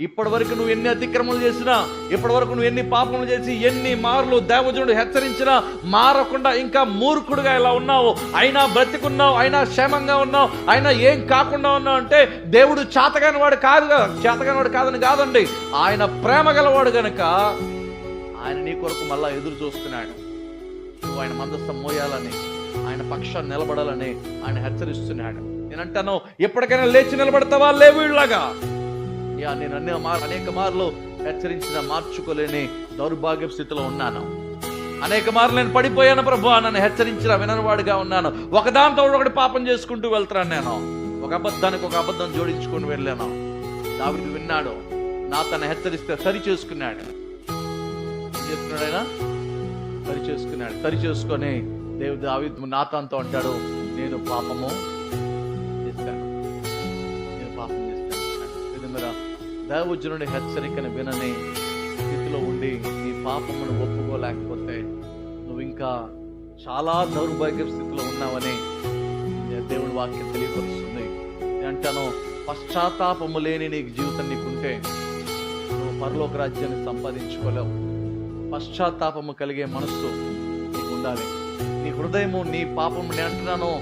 ఇప్పటి వరకు నువ్వు ఎన్ని అతిక్రమలు చేసినా ఇప్పటి వరకు నువ్వు ఎన్ని పాపములు చేసి ఎన్ని మార్లు దేవజనుడు హెచ్చరించినా మారకుండా ఇంకా మూర్ఖుడుగా ఇలా ఉన్నావు. అయినా బ్రతికున్నావు అయినా క్షేమంగా ఉన్నావు అయినా ఏం కాకుండా ఉన్నావు అంటే దేవుడు చేతగాని వాడు కాదు చేతగాని వాడు కాదని కాదండి. ఆయన ప్రేమ గలవాడు గనుక ఆయన నీ కొరకు మళ్ళా ఎదురు చూస్తున్నాడు. నువ్వు ఆయన మందస్థం మోయాలని ఆయన పక్షాన్ని నిలబడాలని ఆయన హెచ్చరిస్తున్నాడు. నేనంటాను ఎప్పటికైనా లేచి నిలబడతావా? లేవీళ్ళగా అయ్యా నేను అన్ని మార్ అనేక మార్లు హెచ్చరించిన మార్చుకోలేని దౌర్భాగ్య స్థితిలో ఉన్నాను. అనేక మార్లు నేను పడిపోయాను ప్రభు నన్ను హెచ్చరించిన విననివాడిగా ఉన్నాను. ఒకదాంతో ఒకటి పాపం చేసుకుంటూ వెళ్తున్నాను నేను. ఒక అబద్ధానికి ఒక అబద్ధం జోడించుకుని వెళ్ళాను. దావిడు విన్నాడు నా తను హెచ్చరిస్తే సరి చేసుకున్నాడు చేస్తున్నాడైనా సరి చేసుకున్నాడు సరి చేసుకొని దేవుడు దావి నాతంతో అంటాడు నేను పాపము దైవజనుడి హెచ్చరికను వినని స్థితిలో ఉండి నీ పాపమును ఒప్పుకోలేకపోతే నువ్వు ఇంకా చాలా దౌర్భాగ్య స్థితిలో ఉన్నావని దేవుడి వాక్యం తెలియపరుస్తుంది. అంటాను పశ్చాత్తాపము లేని నీకు జీవితం నీకుంటే నువ్వు పరలోక రాజ్యాన్ని సంపాదించుకోలేవు. పశ్చాత్తాపము కలిగే మనస్సు నీకు ఉండాలి నీ హృదయము నీ పాపము నేను అంటున్నాను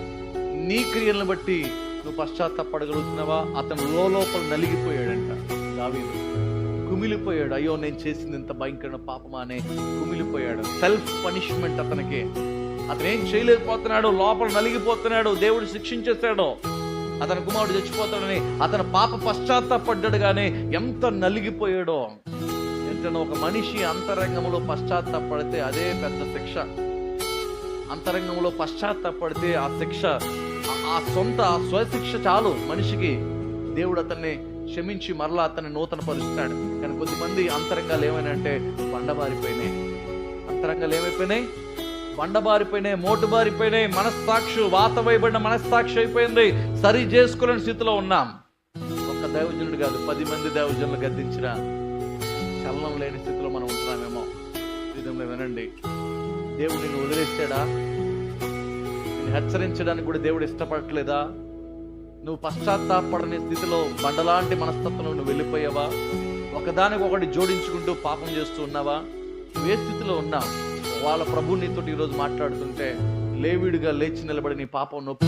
నీ క్రియలను బట్టి నువ్వు పశ్చాత్తాపడగలుగుతున్నావా? అతను లోపల నలిగిపోయాడంట. దావీదు. కుమిలిపోయాడు. అయ్యో నేను చేసింది ఇంత భయంకరమైన పాపమా అనే కుమిలిపోయాడు. సెల్ఫ్ పనిష్మెంట్ అతనికి. అతను ఏం చేయలేకపోతున్నాడు? లోపల నలిగిపోతున్నాడు. దేవుడు శిక్షించేశాడు. అతని కుమారుడు చచ్చిపోతాడని అతను పాప పశ్చాత్తాపడ్డాడు కానీ ఎంత నలిగిపోయాడో. ఏంటంటే ఒక మనిషి అంతరంగంలో పశ్చాత్తాపడితే అదే పెద్ద శిక్ష. అంతరంగంలో పశ్చాత్తాపడితే ఆ శిక్ష ఆ- సొంత ఆ స్వశిక్ష చాలు. మనిషికి దేవుడు అతన్ని క్షమించి మరలా అతన్ని నూతన పరుస్తాడు కానీ కొద్దిమంది అంతరంగాలు ఏమైనాయంటే బండబారిపోయినాయి. అంతరంగాలు ఏమైపోయినాయి? బండబారిపోయినాయి మోటుబారిపోయినాయి మనస్సాక్షు వాత వేయబడిన మనస్సాక్షి అయిపోయింది. సరి చేసుకోలేని స్థితిలో ఉన్నాం. ఒక్క దైవజనుడు కాదు పది మంది దైవజనులు గద్దించిన చలనం లేని స్థితిలో మనం ఉంటున్నామేమో. విధంగా వినండి. దేవుడు నిన్ను వదిలేస్తాడా? నిన్ను హెచ్చరించడానికి కూడా దేవుడు ఇష్టపడట్లేదా? నువ్వు పశ్చాత్తాపడని స్థితిలో బండలాంటి మనస్తత్వంలో నువ్వు వెళ్ళిపోయావా? ఒకదానికి ఒకటి జోడించుకుంటూ పాపం చేస్తూ ఉన్నావా? నువ్వు ఏ స్థితిలో ఉన్నావు వాళ్ళ ప్రభు నీతో ఈరోజు మాట్లాడుతుంటే లేవిడిగా లేచి నిలబడి నీ పాపం నొప్పి